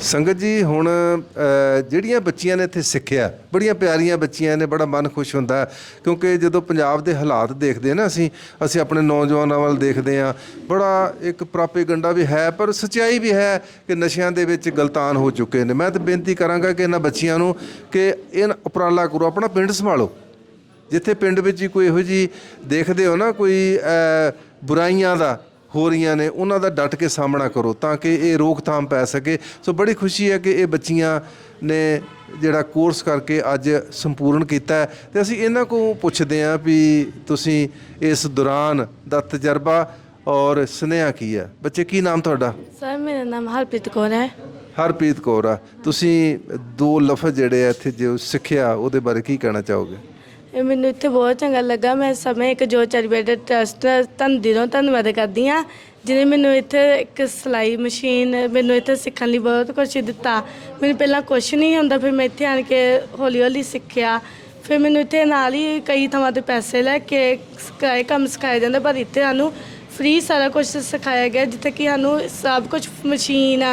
ਸੰਗਤ ਜੀ, ਹੁਣ ਜਿਹੜੀਆਂ ਬੱਚੀਆਂ ਨੇ ਇੱਥੇ ਸਿੱਖਿਆ, ਬੜੀਆਂ ਪਿਆਰੀਆਂ ਬੱਚੀਆਂ ਨੇ, ਬੜਾ ਮਨ ਖੁਸ਼ ਹੁੰਦਾ, ਕਿਉਂਕਿ ਜਦੋਂ ਪੰਜਾਬ ਦੇ ਹਾਲਾਤ ਦੇਖਦੇ ਨਾ ਅਸੀਂ ਅਸੀਂ ਆਪਣੇ ਨੌਜਵਾਨਾਂ ਵੱਲ ਦੇਖਦੇ ਹਾਂ ਬੜਾ ਇੱਕ ਪ੍ਰਾਪੇਗੰਡਾ ਵੀ ਹੈ, ਪਰ ਸੱਚਾਈ ਵੀ ਹੈ ਕਿ ਨਸ਼ਿਆਂ ਦੇ ਵਿੱਚ ਗਲਤਾਨ ਹੋ ਚੁੱਕੇ ਨੇ। ਮੈਂ ਤਾਂ ਬੇਨਤੀ ਕਰਾਂਗਾ ਕਿ ਇਹਨਾਂ ਬੱਚੀਆਂ ਨੂੰ ਕਿ ਇਹ ਉਪਰਾਲਾ ਕਰੋ, ਆਪਣਾ ਪਿੰਡ ਸੰਭਾਲੋ। ਜਿੱਥੇ ਪਿੰਡ ਵਿੱਚ ਹੀ ਕੋਈ ਇਹੋ ਜੀ ਦੇਖਦੇ ਹੋ ਨਾ, ਕੋਈ ਬੁਰਾਈਆਂ ਦਾ ਹੋ ਰਹੀਆਂ ਨੇ ਉਹਨਾਂ ਦਾ ਡਟ ਕੇ ਸਾਹਮਣਾ ਕਰੋ ਤਾਂ ਕਿ ਇਹ ਰੋਕਥਾਮ ਪੈ ਸਕੇ। ਸੋ ਬੜੀ ਖੁਸ਼ੀ ਹੈ ਕਿ ਇਹ ਬੱਚੀਆਂ ਨੇ ਜਿਹੜਾ ਕੋਰਸ ਕਰਕੇ ਅੱਜ ਸੰਪੂਰਨ ਕੀਤਾ ਤੇ ਅਸੀਂ ਇਹਨਾਂ ਕੋਲ ਪੁੱਛਦੇ ਹਾਂ ਵੀ ਤੁਸੀਂ ਇਸ ਦੌਰਾਨ ਦਾ ਤਜਰਬਾ ਔਰ ਸੁਨੇਹਾ ਕੀ ਹੈ? ਬੱਚੇ ਕੀ ਨਾਮ ਤੁਹਾਡਾ? ਸਰ ਮੇਰਾ ਨਾਮ ਹਰਪ੍ਰੀਤ ਕੌਰ ਹੈ। ਹਰਪ੍ਰੀਤ ਕੌਰ ਆ। ਤੁਸੀਂ ਦੋ ਲਫ਼ਜ਼ ਜਿਹੜੇ ਆ ਇੱਥੇ ਜੋ ਸਿੱਖਿਆ ਉਹਦੇ ਬਾਰੇ ਕੀ ਕਹਿਣਾ ਚਾਹੋਗੇ? ਇਹ ਮੈਨੂੰ ਇੱਥੇ ਬਹੁਤ ਚੰਗਾ ਲੱਗਾ। ਮੈਂ ਸਮੇਂ ਇੱਕ ਜੋ ਚੈਰੀਟੇਬਲ ਟਰਸਟ ਦਾ ਧੰਨ ਦਿਲੋਂ ਧੰਨਵਾਦ ਕਰਦੀ ਹਾਂ, ਜਿਹਨੇ ਮੈਨੂੰ ਇੱਥੇ ਇੱਕ ਸਿਲਾਈ ਮਸ਼ੀਨ ਮੈਨੂੰ ਇੱਥੇ ਸਿੱਖਣ ਲਈ ਬਹੁਤ ਕੁਝ ਦਿੱਤਾ। ਮੈਨੂੰ ਪਹਿਲਾਂ ਕੁਝ ਨਹੀਂ ਹੁੰਦਾ, ਫਿਰ ਮੈਂ ਇੱਥੇ ਆਣ ਕੇ ਹੌਲੀ ਹੌਲੀ ਸਿੱਖਿਆ। ਫਿਰ ਮੈਨੂੰ ਇੱਥੇ ਨਾਲ ਹੀ ਕਈ ਥਾਵਾਂ ਤੇ ਪੈਸੇ ਲੈ ਕੇ ਸਿਖਾਏ, ਕੰਮ ਸਿਖਾਇਆ ਜਾਂਦਾ, ਪਰ ਇੱਥੇ ਸਾਨੂੰ ਫ੍ਰੀ ਸਾਰਾ ਕੁਝ ਸਿਖਾਇਆ ਗਿਆ, ਜਿੱਥੇ ਕਿ ਸਾਨੂੰ ਸਭ ਕੁਝ ਮਸ਼ੀਨ,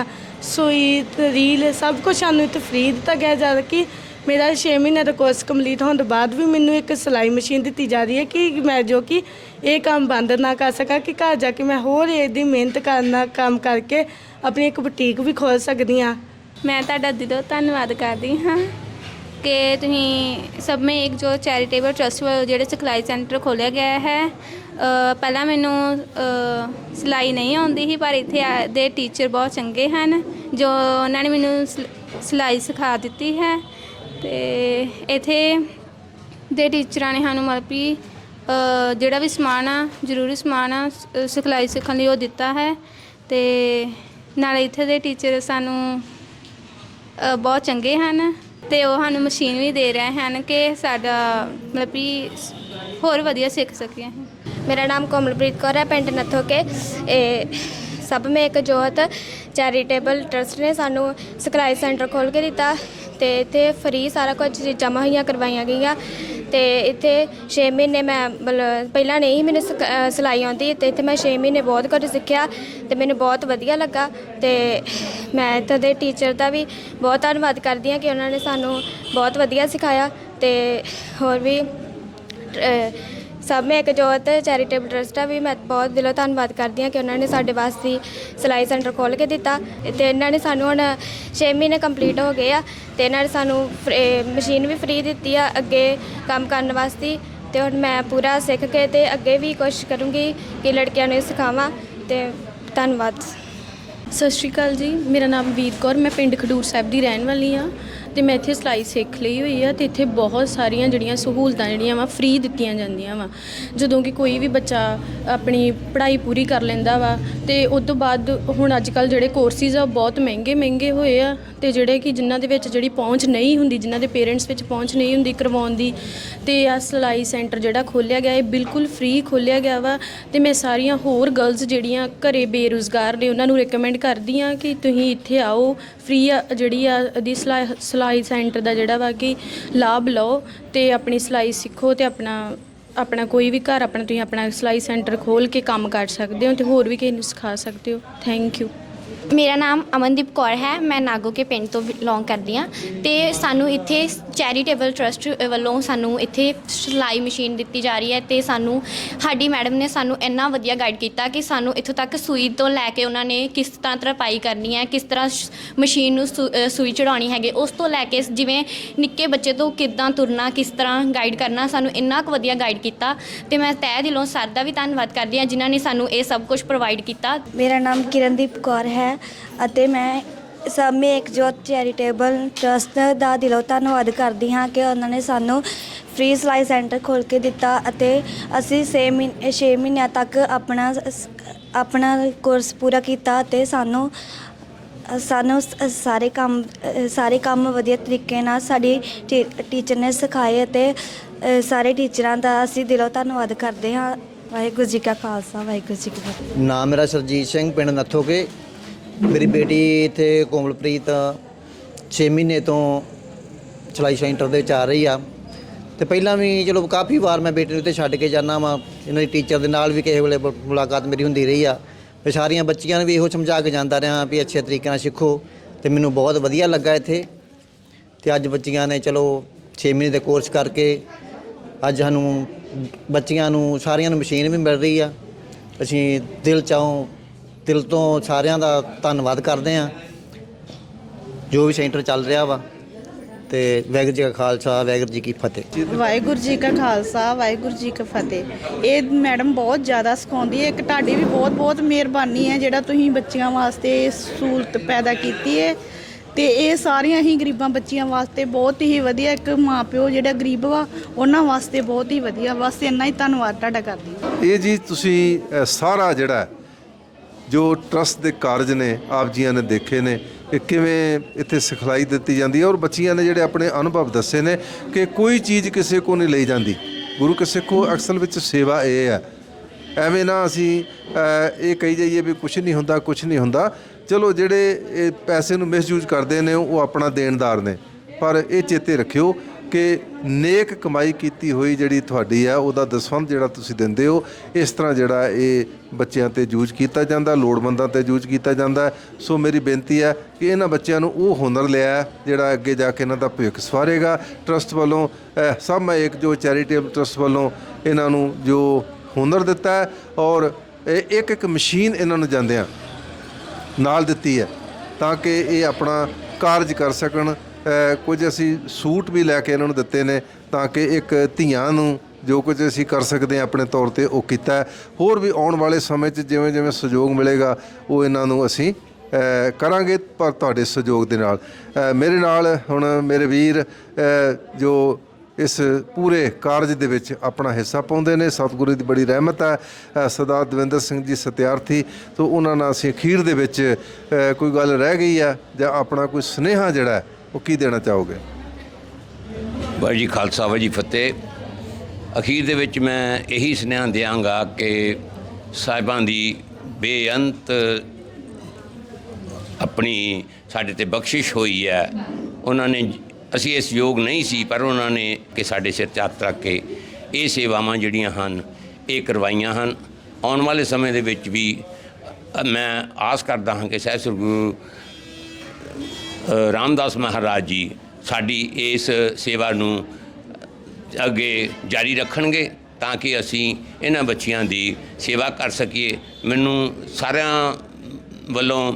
ਸੂਈ, ਰੀਲ ਸਭ ਕੁਝ ਸਾਨੂੰ ਇੱਥੇ ਫ੍ਰੀ ਦਿੱਤਾ ਗਿਆ, ਜਦ ਕਿ ਮੇਰਾ 6 ਮਹੀਨੇ ਦਾ ਕੋਰਸ ਕੰਪਲੀਟ ਹੋਣ ਤੋਂ ਬਾਅਦ ਵੀ ਮੈਨੂੰ ਇੱਕ ਸਿਲਾਈ ਮਸ਼ੀਨ ਦਿੱਤੀ ਜਾ ਰਹੀ ਹੈ ਕਿ ਮੈਂ ਜੋ ਕਿ ਇਹ ਕੰਮ ਬੰਦ ਨਾ ਕਰ ਸਕਾਂ ਕਿ ਘਰ ਜਾ ਕੇ ਮੈਂ ਹੋਰ ਇਹਦੀ ਮਿਹਨਤ ਕਰਨਾ ਕੰਮ ਕਰਕੇ ਆਪਣੀ ਇੱਕ ਬੁਟੀਕ ਵੀ ਖੋਲ ਸਕਦੀ ਹਾਂ। ਮੈਂ ਤੁਹਾਡਾ ਦਿਲੋਂ ਧੰਨਵਾਦ ਕਰਦੀ ਹਾਂ ਕਿ ਤੁਸੀਂ ਸਭ ਮੈਂ ਇੱਕ ਜੋ ਚੈਰੀਟੇਬਲ ਟਰਸਟ ਵੱਲੋਂ ਜਿਹੜੇ ਸਿਖਲਾਈ ਸੈਂਟਰ ਖੋਲ੍ਹਿਆ ਗਿਆ ਹੈ ਪਹਿਲਾਂ ਮੈਨੂੰ ਸਿਲਾਈ ਨਹੀਂ ਆਉਂਦੀ ਸੀ, ਪਰ ਇੱਥੇ ਦੇ ਟੀਚਰ ਬਹੁਤ ਚੰਗੇ ਹਨ ਜੋ ਉਹਨਾਂ ਨੇ ਮੈਨੂੰ ਸਿਲ- ਸਿਲਾਈ ਸਿਖਾ ਦਿੱਤੀ ਹੈ। ਤੇ ਇੱਥੇ ਦੇ ਟੀਚਰਾਂ ਨੇ ਸਾਨੂੰ ਮਤਲਬ ਕਿ ਅ, ਜਿਹੜਾ ਵੀ ਸਮਾਨ ਆ ਜ਼ਰੂਰੀ ਸਮਾਨ ਆ ਸ- ਸਿਖਲਾਈ ਸਿੱਖਣ ਲਈ ਉਹ ਦਿੱਤਾ ਹੈ ਤੇ ਨਾਲੇ ਇੱਥੇ ਦੇ ਟੀਚਰ ਸਾਨੂੰ ਅ, ਬਹੁਤ ਚੰਗੇ ਹਨ ਤੇ ਉਹ ਸਾਨੂੰ ਮਸ਼ੀਨ ਵੀ ਦੇ ਰਹੇ ਹਨ ਕਿ ਸਾਡਾ ਮਤਲਬ ਕਿ ਸ- ਹੋਰ ਵਧੀਆ ਸਿੱਖ ਸਕੀਏ ਅਸੀਂ। ਮੇਰਾ ਨਾਮ ਕੋਮਲਪ੍ਰੀਤ ਕੌਰ ਹੈ ਪਿੰਡ ਨੱਥੋ ਕੇ। ਇਹ ਸਭ ਮੇ ਇੱਕ ਜੋਤ ਚੈਰੀਟੇਬਲ ਟਰਸਟ ਨੇ ਸਾਨੂੰ ਸਿਖਲਾਈ ਸੈਂਟਰ ਖੋਲ੍ਹ ਕੇ ਦਿੱਤਾ। ਤੇ ਇੱਥੇ ਫ੍ਰੀ ਸਾਰਾ ਕੁਝ ਚੀਜ਼ਾਂ ਮੁਹੱਈਆ ਕਰਵਾਈਆਂ ਗਈਆਂ ਤੇ ਇੱਥੇ 6 ਮਹੀਨੇ ਮੈਂ ਮਤਲਬ ਪਹਿਲਾਂ ਨਹੀਂ ਮੈਨੂੰ ਸਿਖ- ਅ, ਸਿਲਾਈ ਆਉਂਦੀ ਤੇ ਇੱਥੇ ਮੈਂ 6 ਮਹੀਨੇ ਬਹੁਤ ਕੁਝ ਸਿੱਖਿਆ ਤੇ ਮੈਨੂੰ ਬਹੁਤ ਵਧੀਆ ਲੱਗਾ ਤੇ ਮੈਂ ਇੱਥੇ ਦੇ ਟੀਚਰ ਦਾ ਵੀ ਬਹੁਤ ਧੰਨਵਾਦ ਕਰਦੀ ਹਾਂ ਕਿ ਉਹਨਾਂ ਨੇ ਸਾਨੂੰ ਬਹੁਤ ਵਧੀਆ ਸਿਖਾਇਆ ਤੇ ਹੋਰ ਵੀ ਅ, ਸਭ ਮੈਂ ਇੱਕ ਜੋਤ ਚੈਰੀਟੇਬਲ ਟਰਸਟ ਆ, ਵੀ ਮੈਂ ਬਹੁਤ ਦਿਲੋਂ ਧੰਨਵਾਦ ਕਰਦੀ ਹਾਂ ਕਿ ਉਹਨਾਂ ਨੇ ਸਾਡੇ ਵਾਸਤੇ ਸਿਲਾਈ ਸੈਂਟਰ ਖੋਲ੍ਹ ਕੇ ਦਿੱਤਾ ਤੇ ਇਹਨਾਂ ਨੇ ਸਾਨੂੰ ਹੁਣ 6 ਮਹੀਨੇ ਕੰਪਲੀਟ ਹੋ ਗਏ ਆ ਤੇ ਇਹਨਾਂ ਨੇ ਸਾਨੂੰ ਫਰ- ਮਸ਼ੀਨ ਵੀ ਫ੍ਰੀ ਦਿੱਤੀ ਆ ਅੱਗੇ ਕੰਮ ਕਰਨ ਵਾਸਤੇ ਤੇ ਹੁਣ ਮੈਂ ਪੂਰਾ ਸਿੱਖ ਕੇ ਤੇ ਅੱਗੇ ਵੀ ਕੋਸ਼ਿਸ਼ ਕਰੂੰਗੀ ਕਿ ਲੜਕੀਆਂ ਨੂੰ ਸਿਖਾਵਾਂ ਤੇ ਧੰਨਵਾਦ। ਸਤਿ ਸ਼੍ਰੀ ਅਕਾਲ ਜੀ, ਮੇਰਾ ਨਾਮ ਵੀਰ ਕੌਰ, ਮੈਂ ਪਿੰਡ ਖਡੂਰ ਸਾਹਿਬ ਦੀ ਰਹਿਣ ਵਾਲੀ ਆ ਤੇ ਮੈਂ ਇੱਥੇ ਸਿਲਾਈ ਸਿੱਖ ਲਈ ਹੋਈ ਆ ਤੇ ਇੱਥੇ ਬਹੁਤ ਸਾਰੀਆਂ ਜਿਹੜੀਆਂ ਸਹੂਲਤਾਂ ਜਿਹੜੀਆਂ ਵਾ ਫ੍ਰੀ ਦਿੱਤੀਆਂ ਜਾਂਦੀਆਂ ਵਾ। ਜਦੋਂ ਕਿ ਕੋਈ ਵੀ ਬੱਚਾ ਆਪਣੀ ਪੜ੍ਹਾਈ ਪੂਰੀ ਕਰ ਲੈਂਦਾ ਵਾ ਤੇ ਉਸ ਤੋਂ ਬਾਅਦ ਹੁਣ ਅੱਜ ਕੱਲ ਜਿਹੜੇ ਕੋਰਸਿਸ ਆ ਉਹ ਬਹੁਤ ਮਹਿੰਗੇ ਮਹਿੰਗੇ ਹੋਏ ਆ ਤੇ ਜਿਹੜੇ ਕਿ ਜਿਨ੍ਹਾਂ ਦੇ ਵਿੱਚ ਜਿਹੜੀ ਪਹੁੰਚ ਨਹੀਂ ਹੁੰਦੀ, ਜਿਨ੍ਹਾਂ ਦੇ ਪੇਰੈਂਟਸ ਵਿੱਚ ਪਹੁੰਚ ਨਹੀਂ ਹੁੰਦੀ ਕਰਵਾਉਣ ਦੀ ਤੇ ਆ ਸਿਲਾਈ ਸੈਂਟਰ ਜਿਹੜਾ ਖੋਲਿਆ ਗਿਆ, ਇਹ ਬਿਲਕੁਲ ਫ੍ਰੀ ਖੋਲਿਆ ਗਿਆ ਵਾ ਤੇ ਮੈਂ ਸਾਰੀਆਂ ਹੋਰ ਗਰਲਸ ਜਿਹੜੀਆਂ ਘਰੇ ਬੇਰੁਜ਼ਗਾਰ ਨੇ ਉਹਨਾਂ ਨੂੰ ਰეკਮੈਂਡ ਕਰਦੀ ਆ ਕਿ ਤੁਸੀਂ ਇੱਥੇ ਆਓ ਫ੍ਰੀ ਜਿਹੜੀ ਆ ਦੀ ਸਿਲਾਈ ਸਿਲਾਈ ਸੈਂਟਰ ਦਾ ਜਿਹੜਾ ਵਾ ਕਿ ਲਾਭ ਲਓ ਤੇ ਆਪਣੀ ਸਿਲਾਈ ਸਿੱਖੋ ਤੇ ਆਪਣਾ ਆਪਣਾ ਕੋਈ ਵੀ ਘਰ ਆਪਣਾ ਤੁਸੀਂ ਆਪਣਾ ਸਿਲਾਈ ਸੈਂਟਰ ਖੋਲ ਕੇ ਕੰਮ ਕਰ ਸਕਦੇ ਹੋ ਤੇ ਹੋਰ ਵੀ ਕਿਸੇ ਨੂੰ ਸਿਖਾ ਸਕਦੇ ਹੋ। ਥੈਂਕ ਯੂ ਮੇਰਾ ਨਾਮ ਅਮਨਦੀਪ ਕੌਰ ਹੈ ਮੈਂ ਨਾਗੋ ਕੇ ਪਿੰਡ ਤੋਂ ਬਿਲੋਂਗ ਕਰਦੀ ਹਾਂ ਤੇ ਸਾਨੂੰ ਇੱਥੇ ਚੈਰੀਟੇਬਲ ਟਰਸਟ ਵੱਲੋਂ ਸਾਨੂੰ ਇੱਥੇ ਸਿਲਾਈ ਮਸ਼ੀਨ ਦਿੱਤੀ ਜਾ ਰਹੀ ਹੈ ਤੇ ਸਾਨੂੰ ਸਾਡੀ ਮੈਡਮ ਨੇ ਸਾਨੂੰ ਇੰਨਾ ਵਧੀਆ ਗਾਈਡ ਕੀਤਾ ਕਿ ਸਾਨੂੰ ਇੱਥੋਂ ਤੱਕ ਸੂਈ ਤੋਂ ਲੈ ਕੇ ਉਹਨਾਂ ਨੇ ਕਿਸ ਤਰ੍ਹਾਂ ਤਰਪਾਈ ਕਰਨੀ ਹੈ ਕਿਸ ਤਰ੍ਹਾਂ ਮਸ਼ੀਨ ਨੂੰ ਸੂ- ਅ, ਸੂਈ ਚੜਾਉਣੀ ਹੈਗੇ ਉਸ ਤੋਂ ਲੈ ਕੇ ਜਿਵੇਂ ਨਿੱਕੇ ਬੱਚੇ ਤੋਂ ਕਿੱਦਾਂ ਤੁਰਨਾ ਕਿਸ ਤਰ੍ਹਾਂ ਗਾਈਡ ਕਰਨਾ ਸਾਨੂੰ ਇੰਨਾ ਕੁ ਵਧੀਆ ਗਾਈਡ ਕੀਤਾ ਤੇ ਮੈਂ ਤਹਿ ਦਿਲੋਂ ਸਰ ਦਾ ਵੀ ਧੰਨਵਾਦ ਕਰਦੀ ਹਾਂ ਜਿਨ੍ਹਾਂ ਨੇ ਸਾਨੂੰ ਇਹ ਸਭ ਕੁਝ ਪ੍ਰੋਵਾਈਡ ਕੀਤਾ। ਮੇਰਾ ਨਾਮ ਕਿਰਨਦੀਪ ਕੌਰ ਹੈ ਹੈ ਅਤੇ ਮੈਂ ਸਮੇਂ ਇੱਕ ਜੋਤ ਚੈਰੀਟੇਬਲ ਟਰਸਟ ਦਾ ਦਿਲੋਂ ਧੰਨਵਾਦ ਕਰਦੀ ਹਾਂ ਕਿ ਉਹਨਾਂ ਨੇ ਸਾਨੂੰ ਫ੍ਰੀ ਸਿਲਾਈ ਸੈਂਟਰ ਖੋਲ੍ਹ ਕੇ ਦਿੱਤਾ ਅਤੇ ਅਸੀਂ 6 ਮਹੀਨੇ 6 ਮਹੀਨਿਆਂ ਤੱਕ ਆਪਣਾ ਆਪਣਾ ਕੋਰਸ ਪੂਰਾ ਕੀਤਾ ਅਤੇ ਸਾਨੂੰ ਸਾਨੂੰ ਸਾਰੇ ਕੰਮ ਸਾਰੇ ਕੰਮ ਵਧੀਆ ਤਰੀਕੇ ਨਾਲ ਸਾਡੀ ਟੀਚਰ ਨੇ ਸਿਖਾਏ ਅਤੇ ਸਾਰੇ ਟੀਚਰਾਂ ਦਾ ਅਸੀਂ ਦਿਲੋਂ ਧੰਨਵਾਦ ਕਰਦੇ ਹਾਂ। ਵਾਹਿਗੁਰੂ ਜੀ ਕਾ ਖਾਲਸਾ, ਵਾਹਿਗੁਰੂ ਜੀ ਕੀ ਫਤਿਹ। ਨਾਮ ਮੇਰਾ ਸਰਜੀਤ ਸਿੰਘ, ਪਿੰਡ ਨੱਥੋਕੇ ਮੇਰੀ ਬੇਟੀ ਇੱਥੇ ਕੋਮਲਪ੍ਰੀਤ 6 ਮਹੀਨੇ ਤੋਂ ਸਿਲਾਈ ਸੈਂਟਰ ਦੇ ਵਿੱਚ ਆ ਰਹੀ ਆ। ਤੇ ਪਹਿਲਾਂ ਵੀ ਚਲੋ ਕਾਫੀ ਵਾਰ ਮੈਂ ਬੇਟੀ ਨੂੰ ਉੱਤੇ ਛੱਡ ਕੇ ਜਾਂਦਾ ਵਾਂ। ਇਹਨਾਂ ਦੀ ਟੀਚਰ ਦੇ ਨਾਲ ਵੀ ਕਿਸੇ ਵੇਲੇ ਬ- ਮੁਲਾਕਾਤ ਮੇਰੀ ਹੁੰਦੀ ਰਹੀ ਆ। ਤੇ ਸਾਰੀਆਂ ਬੱਚੀਆਂ ਨੂੰ ਵੀ ਇਹੋ ਸਮਝਾ ਕੇ ਜਾਂਦਾ ਰਿਹਾ ਵੀ ਅੱਛੇ ਤਰੀਕੇ ਨਾਲ ਸਿੱਖੋ ਤੇ ਮੈਨੂੰ ਬਹੁਤ ਵਧੀਆ ਲੱਗਾ ਇੱਥੇ। ਤੇ ਅੱਜ ਬੱਚੀਆਂ ਨੇ ਚਲੋ 6 ਮਹੀਨੇ ਦੇ ਕੋਰਸ ਕਰਕੇ ਅੱਜ ਸਾਨੂੰ ਬੱਚੀਆਂ ਨੂੰ, ਸਾਰਿਆਂ ਨੂੰ ਮਸ਼ੀਨ ਵੀ ਮਿਲ ਰਹੀ ਆ। ਅਸੀਂ ਦਿਲ ਚਾਹੋਂ ਦਿਲ ਤੋਂ ਸਾਰਿਆਂ ਦਾ ਧੰਨਵਾਦ ਕਰਦੇ ਆ ਜੋ ਵੀ ਸੈਂਟਰ ਚੱਲ ਰਿਹਾ ਵਾ ਤੇ ਵਾਹਿਗੁਰੂ ਜੀ ਕਾ ਖਾਲਸਾ ਵਾਹਿਗੁਰੂ ਜੀ ਕੀ ਫਤਿਹ। ਵਾਹਿਗੁਰੂ ਜੀ ਕਾ ਖਾਲਸਾ ਵਾਹਿਗੁਰੂ ਜੀ ਕੀ ਫਤਿਹ। ਇਹ ਮੈਡਮ ਬਹੁਤ ਜ਼ਿਆਦਾ ਸਿਖਾਉਂਦੀ ਹੈ। ਇੱਕ ਤੁਹਾਡੀ ਵੀ ਬਹੁਤ ਬਹੁਤ ਮਿਹਰਬਾਨੀ ਹੈ ਜਿਹੜਾ ਤੁਸੀਂ ਬੱਚੀਆਂ ਵਾਸਤੇ ਇਹ ਸਹੂਲਤ ਪੈਦਾ ਕੀਤੀ ਹੈ। ਤੇ ਇਹ ਸਾਰੀਆਂ ਹੀ ਗਰੀਬਾਂ ਬੱਚੀਆਂ ਵਾਸਤੇ ਬਹੁਤ ਹੀ ਵਧੀਆ ਇੱਕ ਮਾਪਿਓ ਜਿਹੜਾ ਗਰੀਬ ਵਾ ਉਹਨਾਂ ਵਾਸਤੇ ਬਹੁਤ ਹੀ ਵਧੀਆ। ਬਸ ਇੰਨਾ ਹੀ ਧੰਨਵਾਦ ਤੁਹਾਡਾ ਕਰਦੀ ਹਾਂ। ਇਹ ਜੀ ਤੁਸੀਂ ਅ, ਸਾਰਾ ਜਿਹੜਾ ਜੋ ਟਰਸਟ ਦੇ ਕਾਰਜ ਨੇ, ਆਪ ਜੀਆਂ ਨੇ ਦੇਖੇ ਨੇ ਕਿ ਕਿਵੇਂ ਇੱਥੇ ਸਿਖਲਾਈ ਦਿੱਤੀ ਜਾਂਦੀ ਹੈ ਔਰ ਬੱਚੀਆਂ ਨੇ ਜਿਹੜੇ ਆਪਣੇ ਅਨੁਭਵ ਦੱਸੇ ਨੇ ਕਿ ਕੋਈ ਚੀਜ਼ ਕਿਸੇ ਕੋ ਨਹੀਂ ਲਈ ਜਾਂਦੀ। ਗੁਰੂ ਕੇ ਸਿੱਖੋ ਅਕਸਲ ਵਿੱਚ ਸੇਵਾ ਇਹ ਹੈ। ਐਵੇਂ ਨਾ ਅਸੀਂ ਇਹ ਕਹੀ ਜਾਈਏ ਵੀ ਕੁਝ ਨਹੀਂ ਹੁੰਦਾ ਕੁਝ ਨਹੀਂ ਹੁੰਦਾ। ਚਲੋ ਜਿਹੜੇ ਇਹ ਪੈਸੇ ਨੂੰ ਮਿਸਯੂਜ਼ ਕਰਦੇ ਨੇ, ਉਹ ਆਪਣਾ ਦੇਣਦਾਰ ਨੇ। ਪਰ ਇਹ ਚੇਤੇ ਰੱਖਿਓ ਕਿ ਨੇਕ ਕਮਾਈ ਕੀਤੀ ਹੋਈ ਜਿਹੜੀ ਤੁਹਾਡੀ ਆ, ਉਹਦਾ ਦਸਵੰਧ ਜਿਹੜਾ ਤੁਸੀਂ ਦਿੰਦੇ ਹੋ, ਇਸ ਤਰ੍ਹਾਂ ਜਿਹੜਾ ਇਹ ਬੱਚਿਆਂ ਤੇ ਯੂਜ਼ ਕੀਤਾ ਜਾਂਦਾ, ਲੋੜਵੰਦਾਂ ਤੇ ਯੂਜ਼ ਕੀਤਾ ਜਾਂਦਾ। ਸੋ ਮੇਰੀ ਬੇਨਤੀ ਹੈ ਕਿ ਇਹਨਾਂ ਬੱਚਿਆਂ ਨੂੰ ਉਹ ਹੁਨਰ ਲਿਆ ਜਿਹੜਾ ਅੱਗੇ ਜਾ ਕੇ ਇਹਨਾਂ ਦਾ ਭਵਿੱਖ ਸਵਾਰੇਗਾ। ਟਰਸਟ ਵੱਲੋਂ ਸਭ ਮੈਂ ਇੱਕ ਜੋ ਚੈਰੀਟੇਬਲ ਟਰਸਟ ਵੱਲੋਂ ਇਹਨਾਂ ਨੂੰ ਜੋ ਹੁਨਰ ਦਿੱਤਾ ਔਰ ਇੱਕ ਇੱਕ ਮਸ਼ੀਨ ਇਹਨਾਂ ਨੂੰ ਜਾਂਦਿਆਂ ਨਾਲ ਦਿੱਤੀ ਹੈ ਤਾਂ ਕਿ ਇਹ ਆਪਣਾ ਕਾਰਜ ਕਰ ਸਕਣ। ਕੁਝ ਅਸੀਂ ਸੂਟ ਵੀ ਲੈ ਕੇ ਇਹਨਾਂ ਨੂੰ ਦਿੱਤੇ ਨੇ ਤਾਂ ਕਿ ਇੱਕ ਧੀਆਂ ਨੂੰ ਜੋ ਕੁਝ ਅਸੀਂ ਕਰ ਸਕਦੇ ਹਾਂ ਆਪਣੇ ਤੌਰ ਤੇ ਉਹ ਕੀਤਾ ਹੋਰ ਵੀ ਆਉਣ ਵਾਲੇ ਸਮੇਂ 'ਚ ਜਿਵੇਂ ਜਿਵੇਂ ਸਹਿਯੋਗ ਮਿਲੇਗਾ ਉਹ ਇਹਨਾਂ ਨੂੰ ਅਸੀਂ ਕਰਾਂਗੇ ਪਰ ਤੁਹਾਡੇ ਸਹਿਯੋਗ ਦੇ ਨਾਲ। ਮੇਰੇ ਨਾਲ ਹੁਣ ਮੇਰੇ ਵੀਰ ਜੋ ਇਸ ਪੂਰੇ ਕਾਰਜ ਦੇ ਵਿੱਚ ਆਪਣਾ ਹਿੱਸਾ ਪਾਉਂਦੇ ਨੇ ਸਤਿਗੁਰੂ ਦੀ ਬੜੀ ਰਹਿਮਤ ਹੈ ਅ, ਸਰਦਾਰ ਦਵਿੰਦਰ ਸਿੰਘ ਜੀ ਸਤਿਆਰਥੀ ਤੋਂ ਉਹਨਾਂ ਨਾਲ ਅਸੀਂ ਅਖੀਰ ਦੇ ਵਿੱਚ ਕੋਈ ਗੱਲ ਰਹਿ ਗਈ ਹੈ ਜਾਂ ਆਪਣਾ ਕੋਈ ਸੁਨੇਹਾ ਜਿਹੜਾ ਉਹ ਕੀ ਦੇਣਾ ਚਾਹੋਗੇ? ਵਾਹਿਗੁਰੂ ਜੀ ਖਾਲਸਾ, ਵਾਹਿਗੁਰੂ ਜੀ ਫਤਿਹ। ਅਖੀਰ ਦੇ ਵਿੱਚ ਮੈਂ ਇਹੀ ਸੁਨੇਹਾ ਦਿਆਂਗਾ ਕਿ ਸਾਹਿਬਾਂ ਦੀ ਬੇਅੰਤ ਆਪਣੀ ਸਾਡੇ ਤੇ ਬਖਸ਼ਿਸ਼ ਹੋਈ ਹੈ। ਉਹਨਾਂ ਨੇ, ਅਸੀਂ ਇਸ ਯੋਗ ਨਹੀਂ ਸੀ, ਪਰ ਉਹਨਾਂ ਨੇ ਕਿ ਸਾਡੇ ਸਿਰ ਤੇ ਹੱਥ ਰੱਖ ਕੇ ਇਹ ਸੇਵਾਵਾਂ ਜਿਹੜੀਆਂ ਹਨ, ਇਹ ਕਰਵਾਈਆਂ ਹਨ। ਆਉਣ ਵਾਲੇ ਸਮੇਂ ਦੇ ਵਿੱਚ ਵੀ ਮੈਂ ਆਸ ਕਰਦਾ ਹਾਂ ਕਿ ਸਹਿਬ ਗੁਰੂ ਰਾਮਦਾਸ ਮਹਾਰਾਜ ਜੀ ਸਾਡੀ ਇਸ ਸੇਵਾ ਨੂੰ ਅੱਗੇ ਜਾਰੀ ਰੱਖਣਗੇ ਤਾਂ ਕਿ ਅਸੀਂ ਇਹਨਾਂ ਬੱਚਿਆਂ ਦੀ ਸੇਵਾ ਕਰ ਸਕੀਏ। ਮੈਨੂੰ ਸਾਰਿਆਂ ਵੱਲੋਂ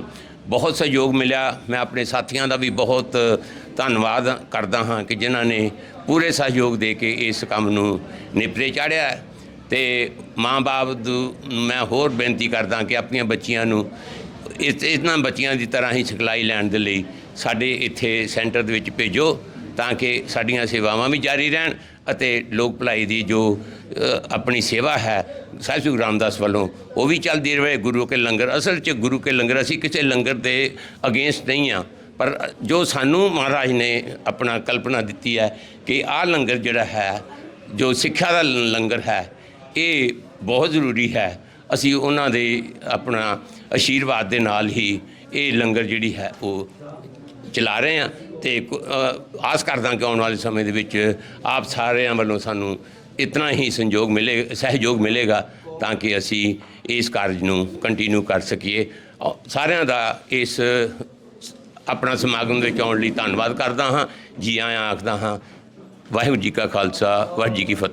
ਬਹੁਤ ਸਹਿਯੋਗ ਮਿਲਿਆ। ਮੈਂ ਆਪਣੇ ਸਾਥੀਆਂ ਦਾ ਵੀ ਬਹੁਤ ਧੰਨਵਾਦ ਕਰਦਾ ਹਾਂ ਕਿ ਜਿਨ੍ਹਾਂ ਨੇ ਪੂਰੇ ਸਹਿਯੋਗ ਦੇ ਕੇ ਇਸ ਕੰਮ ਨੂੰ ਨਿਪਰੇ ਚਾੜਿਆ ਹੈ। ਤੇ ਮਾਂ-ਬਾਪ ਨੂੰ ਮੈਂ ਹੋਰ ਬੇਨਤੀ ਕਰਦਾ ਕਿ ਆਪਣੀਆਂ ਬੱਚੀਆਂ ਨੂੰ ਇਸ ਇਹਨਾਂ ਬੱਚੀਆਂ ਦੀ ਤਰ੍ਹਾਂ ਹੀ ਸਿਖਲਾਈ ਲੈਣ ਦੇ ਲਈ ਸਾਡੇ ਇੱਥੇ ਸੈਂਟਰ ਦੇ ਵਿੱਚ ਭੇਜੋ ਤਾਂ ਕਿ ਸਾਡੀਆਂ ਸੇਵਾਵਾਂ ਵੀ ਜਾਰੀ ਰਹਿਣ ਅਤੇ ਲੋਕ ਭਲਾਈ ਦੀ ਜੋ ਆਪਣੀ ਸੇਵਾ ਹੈ, ਸਾਹਿਬ ਸ੍ਰੀ ਰਾਮਦਾਸ ਵੱਲੋਂ, ਉਹ ਵੀ ਚੱਲਦੀ ਰਹੇ। ਗੁਰੂ ਕੇ ਲੰਗਰ, ਅਸਲ 'ਚ ਗੁਰੂ ਕੇ ਲੰਗਰ ਅਸੀਂ ਕਿਸੇ ਲੰਗਰ ਦੇ ਅਗੇਂਸਟ ਨਹੀਂ ਆ ਪਰ ਜੋ ਸਾਨੂੰ ਮਹਾਰਾਜ ਨੇ ਆਪਣਾ ਕਲਪਨਾ ਦਿੱਤੀ ਹੈ ਕਿ ਆਹ ਲੰਗਰ ਜਿਹੜਾ ਹੈ, ਜੋ ਸਿੱਖਿਆ ਦਾ ਲੰਗਰ ਹੈ, ਇਹ ਬਹੁਤ ਜ਼ਰੂਰੀ ਹੈ। ਅਸੀਂ ਉਹਨਾਂ ਦੇ ਆਪਣਾ ਅਸ਼ੀਰਵਾਦ ਦੇ ਨਾਲ ਹੀ ਇਹ ਲੰਗਰ ਜਿਹੜੀ ਹੈ, ਉਹ ਚਲਾ ਰਹੇ ਹਾਂ ਤੇ ਆਸ ਕਰਦਾ ਕਿ ਆਉਣ ਵਾਲੇ ਸਮੇਂ ਦੇ ਵਿੱਚ ਆਪ ਸਾਰਿਆਂ ਵੱਲੋਂ ਸਾਨੂੰ ਇਤਨਾ ਹੀ ਸੰਯੋਗ ਮਿਲੇ, ਸਹਿਯੋਗ ਮਿਲੇਗਾ ਤਾਂ ਕਿ ਅਸੀਂ ਇਸ ਕਾਰਜ ਨੂੰ ਕੰਟੀਨਿਊ ਕਰ ਸਕੀਏ। ਸਾਰਿਆਂ ਦਾ ਇਸ ਆਪਣਾ ਸਮਾਗਮ ਦੇ ਵਿੱਚ ਆਉਣ ਲਈ ਧੰਨਵਾਦ ਕਰਦਾ ਹਾਂ। ਜੀ ਆਇਆਂ ਆਖਦਾ ਹਾਂ, ਵਾਹਿਗੁਰੂ ਜੀ ਕਾ ਖਾਲਸਾ, ਵਾਹਿਗੁਰੂ ਜੀ ਕੀ ਫਤਿਹ।